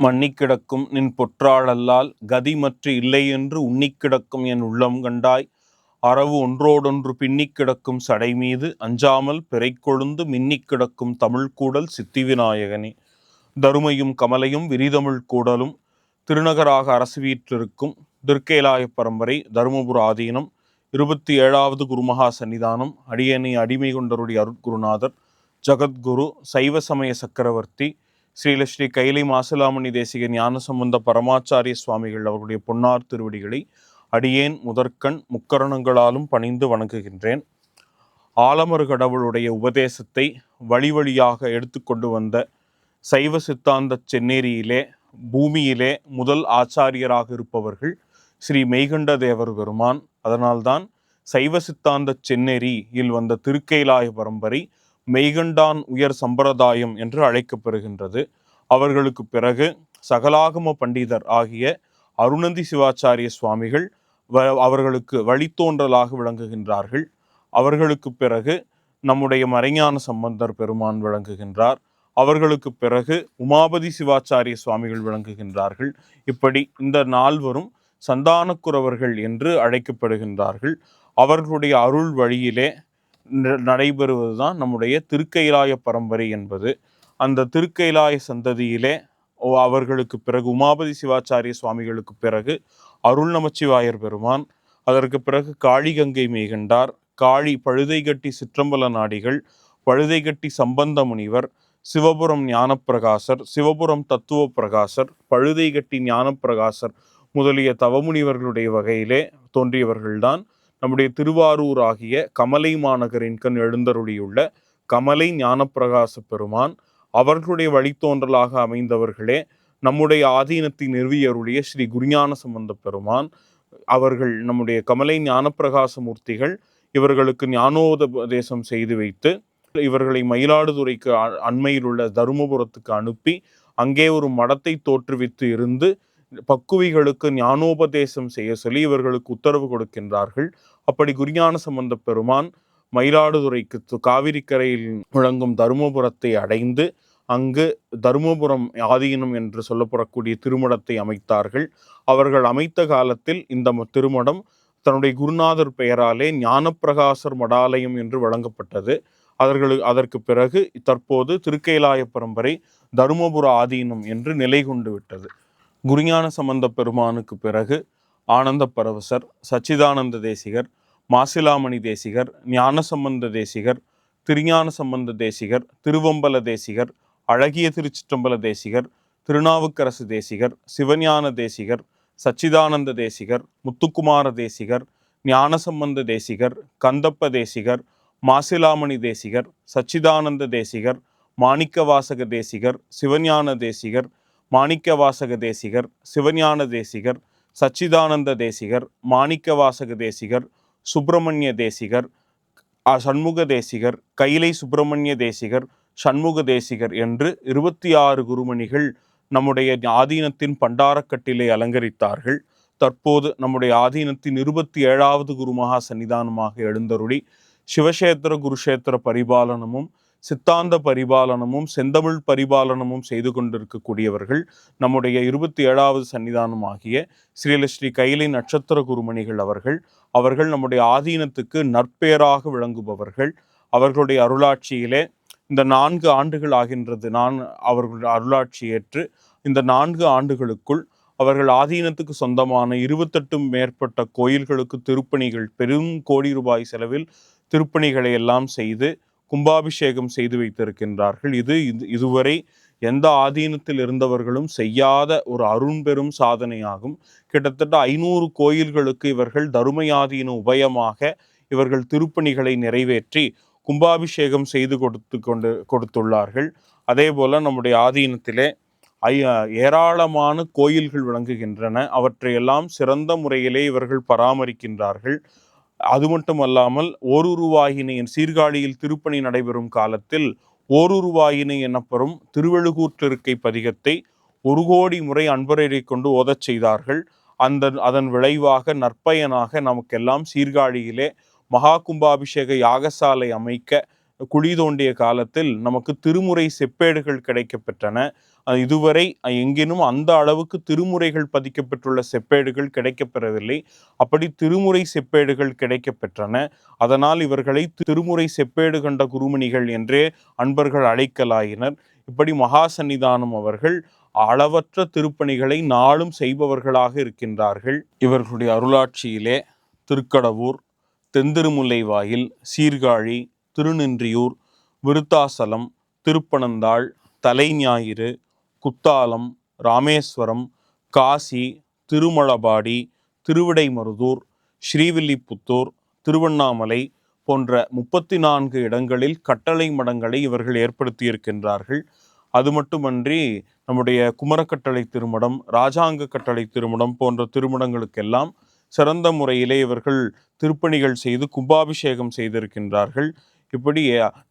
மன்னிக் கிடக்கும் நின் பொற்றாளல்லால் கதி மற்ற இல்லையென்று உன்னிக் கிடக்கும் என் உள்ளம் கண்டாய். அரவு ஒன்றோடொன்று பின்னிக் கிடக்கும் சடை மீது அஞ்சாமல் பிறை கொழுந்து மின்னிக் கிடக்கும் தமிழ் கூடல் சித்தி விநாயகனே தருமையும் கமலையும் விரிதமிழ் கூடலும் திருநகராக அரசு வீற்றிருக்கும் திருக்கேலாய பரம்பரை தருமபுர ஆதீனம் இருபத்தி ஏழாவது குருமகா சன்னிதானம் அடியணி அடிமை கொண்டருடைய அருட்குருநாதர் ஜகத்குரு சைவ சமய சக்கரவர்த்தி ஸ்ரீலஸ்ரீ கைலை மாசிலாமணி தேசிக ஞானசம்பந்த பரமாச்சாரிய சுவாமிகள் அவர்களுடைய பொன்னார் திருவடிகளை அடியேன் முதற்கண் முக்கரணங்களாலும் பணிந்து வணங்குகின்றேன். ஆலமரு கடவுளுடைய உபதேசத்தை வழி வழியாக எடுத்துக்கொண்டு வந்த சைவ சித்தாந்த சென்னேரியிலே பூமியிலே முதல் ஆச்சாரியராக இருப்பவர்கள் ஸ்ரீ மெய்கண்ட தேவர் பெருமான். அதனால்தான் சைவ சித்தாந்த சென்னேரியில் வந்த திருக்கைலாய பரம்பரை மெய்கண்டான் உயர் சம்பிரதாயம் என்று அழைக்கப்பெறுகின்றது அவர்களுக்கு பிறகு சகலாகம பண்டிதர் ஆகிய அருணந்தி சிவாச்சாரிய சுவாமிகள் வ அவர்களுக்கு வழித்தோன்றலாக விளங்குகின்றார்கள். அவர்களுக்கு பிறகு நம்முடைய மறைஞான சம்பந்தர் பெருமான் விளங்குகின்றார். அவர்களுக்கு பிறகு உமாபதி சிவாச்சாரிய சுவாமிகள் விளங்குகின்றார்கள். இப்படி இந்த நால்வரும் சந்தானக்குறவர்கள் என்று அழைக்கப்படுகின்றார்கள். அவர்களுடைய அருள் வழியிலே நடைபெறுவதுதான் நம்முடைய திருக்கைலாய பரம்பரை என்பது. அந்த திருக்கைலாய சந்ததியிலே அவர்களுக்கு பிறகு உமாபதி சிவாச்சாரிய சுவாமிகளுக்கு பிறகு அருள் நமச்சிவாயர் பெருமான் அதற்கு பிறகு காளிகங்கை மேகண்டார் காளி பழுதை கட்டி சிற்றம்பல நாடிகள் பழுதை கட்டி சம்பந்த முனிவர் சிவபுரம் ஞானப்பிரகாசர் சிவபுரம் தத்துவ பிரகாசர் பழுதை கட்டி ஞானப்பிரகாசர் முதலிய தவமுனிவர்களுடைய வகையிலே தோன்றியவர்கள்தான் நம்முடைய திருவாரூர் ஆகிய கமலை மாநகரின் கண் எழுந்தருளியுள்ள கமலை ஞானப்பிரகாச பெருமான் அவர்களுடைய வழித்தோன்றலாக அமைந்தவர்களே நம்முடைய ஆதீனத்தை நிறுவியருடைய ஸ்ரீ குருஞான சம்பந்த பெருமான் அவர்கள் நம்முடைய கமலை ஞானப்பிரகாச மூர்த்திகள் இவர்களுக்கு ஞானோபதேசம் செய்து வைத்து இவர்களை மயிலாடுதுறைக்கு அண்மையில் உள்ள தருமபுரத்துக்கு அனுப்பி அங்கே ஒரு மடத்தை தோற்றுவித்து இருந்து பக்குவிகளுக்கு ஞானோபதேசம் செய்ய சொல்லி இவர்களுக்கு உத்தரவு கொடுக்கின்றார்கள். அப்படி குருஞான சம்பந்த பெருமான் மயிலாடுதுறைக்கு காவிரிக்கரையில் முழங்கும் தருமபுரத்தை அடைந்து அங்கு தருமபுரம் ஆதீனம் என்று சொல்லப்படக்கூடிய திருமணத்தை அமைத்தார்கள். அவர்கள் அமைத்த காலத்தில் இந்த திருமணம் தன்னுடைய குருநாதர் பெயராலே ஞானப்பிரகாசர் மடாலயம் என்று வழங்கப்பட்டது. அவர்கள் அதற்கு பிறகு தற்போது திருக்கைலாய பரம்பரை தருமபுர ஆதீனம் என்று நிலை கொண்டு விட்டது. குருஞான சம்பந்த பெருமானுக்கு பிறகு ஆனந்த பரவசர் சச்சிதானந்த தேசிகர் மாசிலாமணி தேசிகர் ஞானசம்பந்த தேசிகர் திருஞான சம்பந்த தேசிகர் திருவம்பல தேசிகர் அழகிய திருச்சிற்றம்பல தேசிகர் திருநாவுக்கரசு தேசிகர் சிவஞான தேசிகர் சச்சிதானந்த தேசிகர் முத்துக்குமார தேசிகர் ஞானசம்பந்த தேசிகர் கந்தப்ப தேசிகர் மாசிலாமணி தேசிகர் சச்சிதானந்த தேசிகர் மாணிக்கவாசக தேசிகர் சிவஞான தேசிகர் மாணிக்கவாசக தேசிகர் சிவஞான தேசிகர் சச்சிதானந்த தேசிகர் மாணிக்கவாசக தேசிகர் சுப்பிரமணிய தேசிகர் சண்முக தேசிகர் கைலை சுப்பிரமணிய தேசிகர் சண்முக தேசிகர் என்று இருபத்தி ஆறு குருமணிகள் நம்முடைய ஆதீனத்தின் பண்டாரக்கட்டிலை அலங்கரித்தார்கள். தற்போது நம்முடைய ஆதீனத்தின் இருபத்தி ஏழாவது குருமகா சன்னிதானமாக எழுந்தருளி சிவசேத்திர குருஷேத்திர பரிபாலனமும் சித்தாந்த பரிபாலனமும் செந்தமிழ் பரிபாலனமும் செய்து கொண்டிருக்கக்கூடியவர்கள் நம்முடைய இருபத்தி ஏழாவது சன்னிதானம் ஆகிய ஸ்ரீலஸ்ரீ கைலை நட்சத்திர குருமணிகள் அவர்கள் அவர்கள் நம்முடைய ஆதீனத்துக்கு நற்பேராக விளங்குபவர்கள். அவர்களுடைய அருளாட்சியிலே இந்த நான்கு ஆண்டுகள் ஆகின்றது. நான் அவர்களுடைய அருளாட்சி ஏற்று இந்த நான்கு ஆண்டுகளுக்குள் அவர்கள் ஆதீனத்துக்கு சொந்தமான இருபத்தெட்டும் மேற்பட்ட கோயில்களுக்கு திருப்பணிகள் பெரும் கோடி ரூபாய் செலவில் திருப்பணிகளை எல்லாம் செய்து கும்பாபிஷேகம் செய்து வைத்திருக்கின்றார்கள். இது இதுவரை எந்த ஆதீனத்தில் இருந்தவர்களும் செய்யாத ஒரு அருண்பெரும் சாதனையாகும். கிட்டத்தட்ட ஐநூறு கோயில்களுக்கு இவர்கள் தருமையாதீன உபயமாக இவர்கள் திருப்பணிகளை நிறைவேற்றி கும்பாபிஷேகம் செய்து கொடுத்து கொண்டு கொடுத்துள்ளார்கள். அதே போல நம்முடைய ஆதீனத்திலே ஐ ஏராளமான கோயில்கள் விளங்குகின்றன. அவற்றையெல்லாம் சிறந்த முறையிலே இவர்கள் பராமரிக்கின்றார்கள். அது மட்டுமல்லாமல் ஓருருவாயினையின் சீர்காழியில் திருப்பணி நடைபெறும் காலத்தில் ஓருருவாயினை எனப்பெறும் திருவெழுகூற்றிருக்கை பதிகத்தை ஒரு கோடி முறை அன்பரை கொண்டு ஓதச் செய்தார்கள். அந்த அதன் விளைவாக நற்பயனாக நமக்கெல்லாம் சீர்காழியிலே மகா கும்பாபிஷேக யாகசாலை அமைக்க குழி தோண்டிய காலத்தில் நமக்கு திருமுறை செப்பேடுகள் கிடைக்கப்பெற்றன. இதுவரை எங்கேனும் அந்த அளவுக்கு திருமுறைகள் பதிக்கப்பெற்றுள்ள செப்பேடுகள் கிடைக்கப்பெறவில்லை. அப்படி திருமுறை செப்பேடுகள் கிடைக்கப்பெற்றன. அதனால் இவர்களை திருமுறை செப்பேடு கண்ட குருமணிகள் என்றே அன்பர்கள் அழைக்கலாயினர். இப்படி மகா சந்நிதானம் அவர்கள் அளவற்ற திருப்பணிகளை நாளும் செய்பவர்களாக இருக்கின்றார்கள். இவர்களுடைய அருளாட்சியிலே திருக்கடவூர் தென்திருமுல்லை வாயில் சீர்காழி திருநின்றியூர் விருத்தாசலம் திருப்பனந்தாள் தலைஞாயிறு குத்தாலம் ராமேஸ்வரம் காசி திருமலபாடி திருவிடைமருதூர் ஸ்ரீவில்லிபுத்தூர் திருவண்ணாமலை போன்ற முப்பத்தி நான்கு இடங்களில் கட்டளை மடங்களை இவர்கள் ஏற்படுத்தியிருக்கின்றார்கள். அது மட்டுமன்றி நம்முடைய குமரக்கட்டளை திருமடம் ராஜாங்க கட்டளை திருமடம் போன்ற திருமடங்களுக்கெல்லாம் சிறந்த முறையிலே இவர்கள் திருப்பணிகள் செய்து கும்பாபிஷேகம் செய்திருக்கின்றார்கள். இப்படி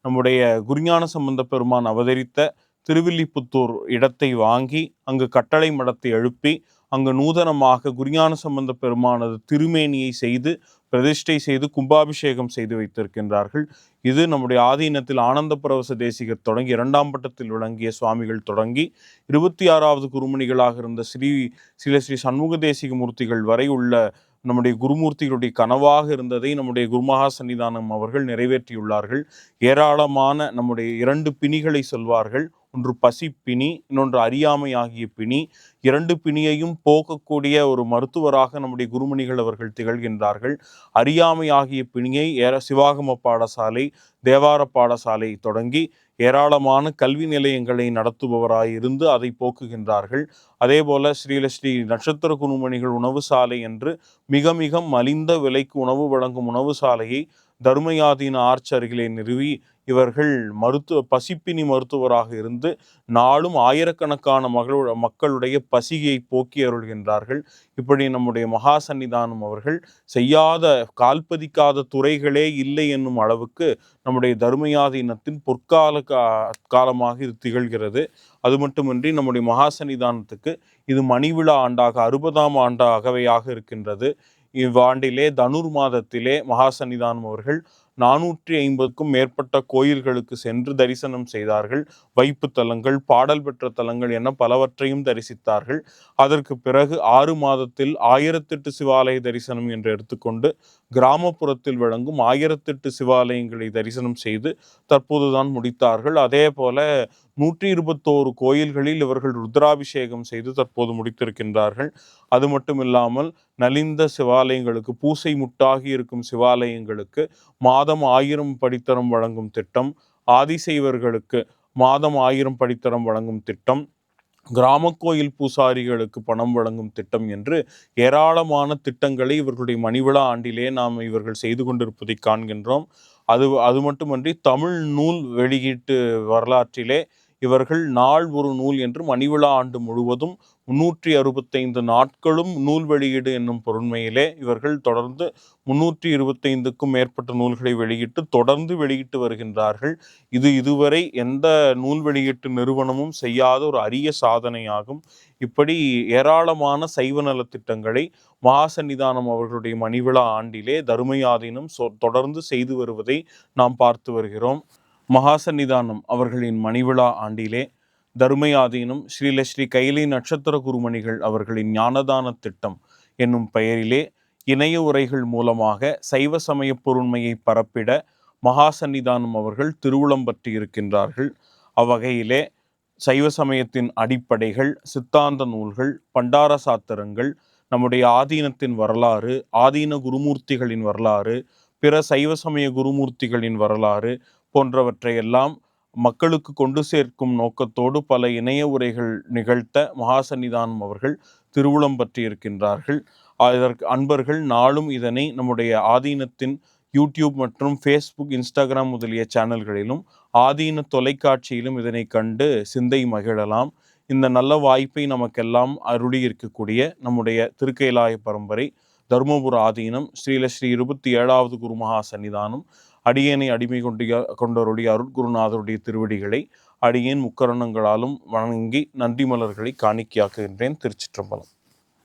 நம்முடைய குருஞான சம்பந்த பெருமான் அவதரித்த திருவில்லிபுத்தூர் இடத்தை வாங்கி அங்கு கட்டளை மடத்தை எழுப்பி அங்கு நூதனமாக குருஞான சம்பந்த பெருமானது திருமேனியை செய்து பிரதிஷ்டை செய்து கும்பாபிஷேகம் செய்து வைத்திருக்கின்றார்கள். இது நம்முடைய ஆதீனத்தில் ஆனந்த பரவச தேசிகர் தொடங்கி இரண்டாம் பட்டத்தில் விளங்கிய சுவாமிகள் தொடங்கி இருபத்தி ஆறாவது குருமணிகளாக இருந்த ஸ்ரீ சில ஸ்ரீ சண்முக தேசிக மூர்த்திகள் வரை உள்ள நம்முடைய குருமூர்த்திகளுடைய கனவாக இருந்ததை நம்முடைய குருமகா சன்னிதானம் அவர்கள் நிறைவேற்றியுள்ளார்கள். ஏராளமான நம்முடைய இரண்டு பிணிகளை சொல்வார்கள். ஒன்று பசி பிணி இன்னொன்று அறியாமை ஆகிய பிணி. இரண்டு பிணியையும் போக்கக்கூடிய ஒரு மருத்துவராக நம்முடைய குருமணிகள் அவர்கள் திகழ்கின்றார்கள். அறியாமை ஆகிய பிணியை ஏற சிவாகம பாடசாலை தேவார பாடசாலை தொடங்கி ஏராளமான கல்வி நிலையங்களை நடத்துபவராய் இருந்து அதை போக்குகின்றார்கள். அதே போல ஸ்ரீலஸ்ரீ நட்சத்திர குருமணிகள் உணவு சாலை என்று மிக மிக மலிந்த விலைக்கு உணவு வழங்கும் உணவு சாலையை தர்மயாதீன ஆர்ச்சர்களை நிறுவி இவர்கள் மருத்துவ பசிப்பினி மருத்துவராக இருந்து நாளும் ஆயிரக்கணக்கான மகளோட மக்களுடைய பசியை போக்கி அருள்கின்றார்கள். இப்படி நம்முடைய மகா சன்னிதானம் அவர்கள் செய்யாத கால்பதிக்காத துறைகளே இல்லை என்னும் அளவுக்கு நம்முடைய தர்மயாதீனத்தின் பொற்கால கா காலமாக இது திகழ்கிறது. அது மட்டுமின்றி நம்முடைய மகா சன்னிதானத்துக்கு இது மணிவிழா ஆண்டாக அறுபதாம் ஆண்டாகவையாக இருக்கின்றது. இவ்வாண்டிலே தனுர் மாதத்திலே மகா சன்னிதானம் அவர்கள் நானூற்றி ஐம்பதுக்கும் மேற்பட்ட கோயில்களுக்கு சென்று தரிசனம் செய்தார்கள். வைப்பு தலங்கள் பாடல் பெற்ற தலங்கள் என பலவற்றையும் தரிசித்தார்கள். அதற்கு பிறகு ஆறு மாதத்தில் ஆயிரத்தெட்டு சிவாலய தரிசனம் என்று எடுத்துக்கொண்டு கிராமப்புறத்தில் விளங்கும் ஆயிரத்தெட்டு சிவாலயங்களை தரிசனம் செய்து தற்போதுதான் முடித்தார்கள். அதே போல நூற்றி இருபத்தோரு கோயில்களில் இவர்கள் ருத்ராபிஷேகம் செய்து தற்போது முடித்திருக்கின்றார்கள். அது மட்டும் இல்லாமல் நலிந்த சிவாலயங்களுக்கு பூசை முட்டாகி இருக்கும் சிவாலயங்களுக்கு மாதம் ஆயிரம் படித்தரம் வழங்கும் திட்டம் ஆதிசைவர்களுக்கு மாதம் ஆயிரம் படித்தரம் வழங்கும் திட்டம் கிராம கோயில் பூசாரிகளுக்கு பணம் வழங்கும் திட்டம் என்று ஏராளமான திட்டங்களை இவர்களுடைய மணிவிழா ஆண்டிலே நாம் இவர்கள் செய்து கொண்டிருப்பதை காண்கின்றோம். அது அது மட்டுமன்றி தமிழ் நூல் வெளியீட்டு வரலாற்றிலே இவர்கள் நாள் ஒரு நூல் என்று மணிவிழா ஆண்டு முழுவதும் முன்னூற்றி அறுபத்தைந்து நாட்களும் நூல் வெளியீடு என்னும் பொருண்மையிலே இவர்கள் தொடர்ந்து முன்னூற்றி இருபத்தைந்துக்கும் மேற்பட்ட நூல்களை வெளியிட்டு தொடர்ந்து வெளியிட்டு வருகின்றார்கள். இது இதுவரை எந்த நூல் வெளியீட்டு நிறுவனமும் செய்யாத ஒரு அரிய சாதனையாகும். இப்படி ஏராளமான சைவ நலத்திட்டங்களை மகாசன்னிதானம் அவர்களுடைய மணிவிழா ஆண்டிலே தருமயாதீனம் சொ- தொடர்ந்து செய்து வருவதை நாம் பார்த்து வருகிறோம். மகாசன்னிதானம் அவர்களின் மணிவிழா ஆண்டிலே தருமயாதீனம் ஸ்ரீல ஸ்ரீ கைலை நட்சத்திர குருமணிகள் அவர்களின் ஞானதான திட்டம் என்னும் பெயரிலே இணைய உரைகள் மூலமாக சைவ சமய பொருண்மையை பரப்பிட மகாசன்னிதானம் அவர்கள் திருவுளம்பற்றி இருக்கின்றார்கள் அவ்வகையிலே சைவ சமயத்தின் அடிப்படைகள் சித்தாந்த நூல்கள் பண்டார சாத்திரங்கள் நம்முடைய ஆதீனத்தின் வரலாறு ஆதீன குருமூர்த்திகளின் வரலாறு பிற சைவ சமய குருமூர்த்திகளின் வரலாறு போன்றவற்றையெல்லாம் மக்களுக்கு கொண்டு சேர்க்கும் நோக்கத்தோடு பல இணைய உரைகள் நிகழ்த்த மகாசன்னிதானம் அவர்கள் திருவுளம் பற்றி இருக்கின்றார்கள் அதற்கு அன்பர்கள் நாளும் இதனை நம்முடைய ஆதீனத்தின் யூடியூப் மற்றும் ஃபேஸ்புக் இன்ஸ்டாகிராம் முதலிய சேனல்களிலும் ஆதீன தொலைக்காட்சியிலும் இதனை கண்டு சிந்தை மகிழலாம். இந்த நல்ல வாய்ப்பை நமக்கெல்லாம் அருளி இருக்கக்கூடிய நம்முடைய திருக்கைலாய பரம்பரை தருமபுர ஆதீனம் ஸ்ரீல ஸ்ரீ இருபத்தி ஏழாவது குருமகா சன்னிதானம் அடியேனை அடிமை கொண்டிய கொண்டவருடைய அருட்குருநாதருடைய திருவடிகளை அடியேன் முக்கரணங்களாலும் வணங்கி நன்றி மலர்களை காணிக்கையாக்குகின்றேன் திருச்சிற்றம்பலம்.